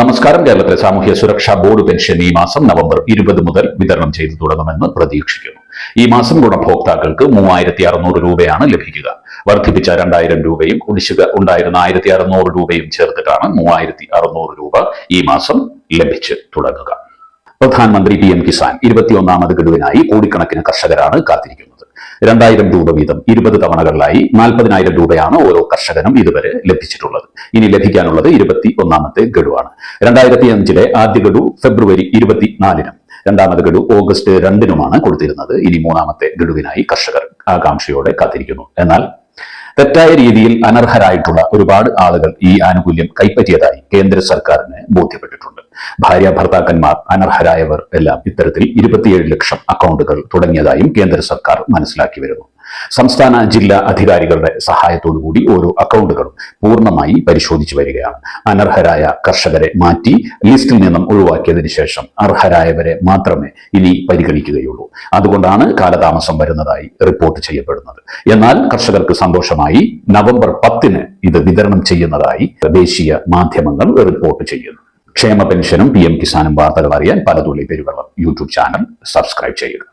നമസ്കാരം. കേരളത്തിലെ സാമൂഹ്യ സുരക്ഷാ ബോർഡ് പെൻഷൻ ഈ മാസം നവംബർ ഇരുപത് മുതൽ വിതരണം ചെയ്തു തുടങ്ങുമെന്ന് പ്രതീക്ഷിക്കുന്നു. ഈ മാസം ഗുണഭോക്താക്കൾക്ക് മൂവായിരത്തി അറുന്നൂറ് രൂപയാണ് ലഭിക്കുക. വർദ്ധിപ്പിച്ച രണ്ടായിരം രൂപയും കുടിശ്ശിക ഉണ്ടായിരുന്ന ആയിരത്തി അറുന്നൂറ് രൂപയും ചേർത്തിട്ടാണ് മൂവായിരത്തി അറുന്നൂറ് രൂപ ഈ മാസം ലഭിച്ചു തുടങ്ങുക. പ്രധാനമന്ത്രി പി എം കിസാൻ ഇരുപത്തിയൊന്നാമത് ഗഡുവിനായി കോടിക്കണക്കിന് കർഷകരാണ് കാത്തിരിക്കുന്നത്. രണ്ടായിരം രൂപ വീതം ഇരുപത് തവണകളിലായി നാൽപ്പതിനായിരം രൂപയാണ് ഓരോ കർഷകനും ഇതുവരെ ലഭിച്ചിട്ടുള്ളത്. ഇനി ലഭിക്കാനുള്ളത് ഇരുപത്തി ഒന്നാമത്തെ ഗഡുവാണ്. രണ്ടായിരത്തി അഞ്ചിലെ ആദ്യ ഗഡു ഫെബ്രുവരി ഇരുപത്തിനാലിനും രണ്ടാമത് ഗഡു ഓഗസ്റ്റ് രണ്ടിനുമാണ് കൊടുത്തിരുന്നത്. ഇനി മൂന്നാമത്തെ ഗഡുവിനായി കർഷകർ ആകാംക്ഷയോടെ കാത്തിരിക്കുന്നു. എന്നാൽ തെറ്റായ രീതിയിൽ അനർഹരായിട്ടുള്ള ഒരുപാട് ആളുകൾ ഈ ആനുകൂല്യം കൈപ്പറ്റിയതായി കേന്ദ്ര സർക്കാരിന് ബോധ്യപ്പെട്ടിട്ടുണ്ട്. ഭാര്യ ഭർത്താക്കന്മാർ അനർഹരായവർ എല്ലാം ഇത്തരത്തിൽ ഇരുപത്തിയേഴ് ലക്ഷം അക്കൗണ്ടുകൾ തുടങ്ങിയതായും കേന്ദ്ര സർക്കാർ മനസ്സിലാക്കി വരുന്നു. സംസ്ഥാന ജില്ലാ അധികാരികളുടെ സഹായത്തോടുകൂടി ഓരോ അക്കൗണ്ടുകളും പൂർണമായി പരിശോധിച്ചു വരികയാണ്. അനർഹരായ കർഷകരെ മാറ്റി ലിസ്റ്റിൽ നിന്നും ഒഴിവാക്കിയതിനു ശേഷം അർഹരായവരെ മാത്രമേ ഇനി പരിഗണിക്കുകയുള്ളൂ. അതുകൊണ്ടാണ് കാലതാമസം വരുന്നതായി റിപ്പോർട്ട് ചെയ്യപ്പെടുന്നത്. എന്നാൽ കർഷകർക്ക് സന്തോഷമായി നവംബർ പത്തിന് ഇത് വിതരണം ചെയ്യുന്നതായി ദേശീയ മാധ്യമങ്ങൾ റിപ്പോർട്ട് ചെയ്യുന്നു. ക്ഷേമ പെൻഷനും പി എം കിസാനും വാർത്തകൾ അറിയാൻ Palathulli Peruvellam YouTube channel subscribe ചെയ്യുക.